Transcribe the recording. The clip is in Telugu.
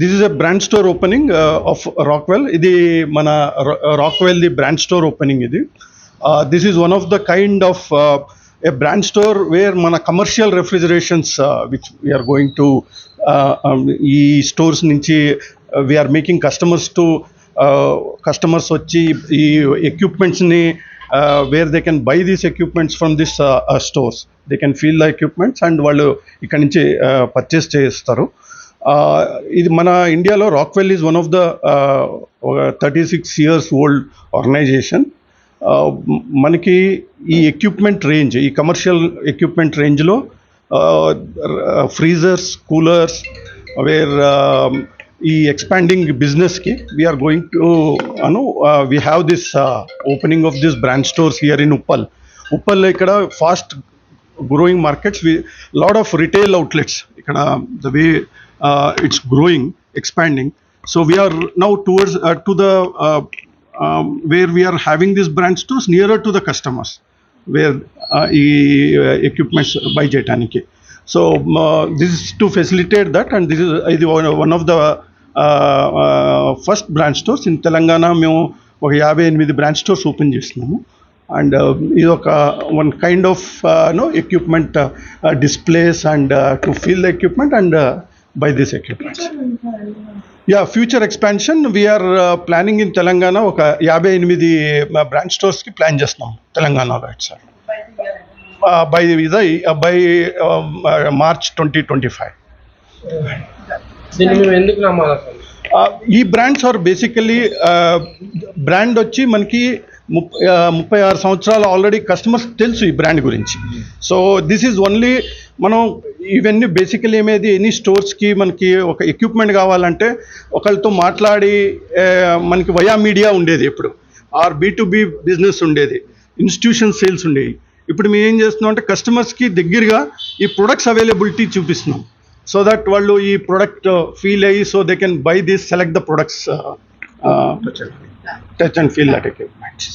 This is a brand store opening of Rockwell ఇది మన Rockwell the brand store opening ఇది. This is one of the kind of a brand store where మన commercial refrigerations which we are going to ఈ స్టోర్స్ నుంచి we are making customers to customers వచ్చి ఈ ఎక్విప్మెంట్స్ని where they can buy these equipments from this stores they can feel the equipments and వాళ్ళు ఇక్కడి నుంచి పర్చేస్ చేస్తారు. ఇది మన ఇండియాలో Rockwell is one of the thirty six years old organization మనకి ఈ ఎక్విప్మెంట్ రేంజ్ ఈ కమర్షియల్ ఎక్విప్మెంట్ రేంజ్లో ఫ్రీజర్స్ కూలర్స్ వేర్ ఈ ఎక్స్పాండింగ్ బిజినెస్కి we are going to Anu we have this opening of this brand stores here in Uppal Uppal ఇక్కడ fast growing markets we lot of retail outlets ఇక్కడ the way it's growing expanding so we are now towards uh, to the uh, um, where we are having these brand stores nearer to the customers where uh, ఈ equipments buy చేయటానికి so this is to facilitate that and this is ఇది one of the first brand stores in Telangana మేము ఒక యాభై ఎనిమిది బ్రాండ్ స్టోర్స్ ఓపెన్ చేస్తున్నాము అండ్ ఇది ఒక one kind of no equipment displays and to feel the equipment and buy this equipments yeah future expansion we are planning in Telangana ఒక యాభై ఎనిమిది బ్రాండ్ స్టోర్స్కి ప్లాన్ చేస్తున్నాం తెలంగాణలో ఇట్ సార్ బై ఇద by March twenty twenty five Uh, ఈ బ్రాండ్స్ ఆర్ బేసికలీ బ్రాండ్ వచ్చి మనకి ముప్పై ముప్పై ఆరు సంవత్సరాలు ఆల్రెడీ కస్టమర్స్ తెలుసు ఈ బ్రాండ్ గురించి. సో దిస్ ఈజ్ ఓన్లీ మనం ఇవన్నీ బేసికలీ ఏమేది ఎనీ స్టోర్స్కి మనకి ఒక ఎక్విప్మెంట్ కావాలంటే ఒకరితో మాట్లాడి uh, మనకి వయా మీడియా ఉండేది ఎప్పుడు. Or B to B business ఉండేది. ఇన్స్టిట్యూషన్ సేల్స్ ఉండేవి. ఇప్పుడు మేము ఏం చేస్తున్నాం అంటే కస్టమర్స్కి దగ్గరగా ఈ ప్రొడక్ట్స్ అవైలబిలిటీ చూపిస్తున్నాం. సో దట్ వాళ్ళు ఈ ప్రొడక్ట్ ఫీల్ అయ్యి so they can buy this select the products touch and feel that equipments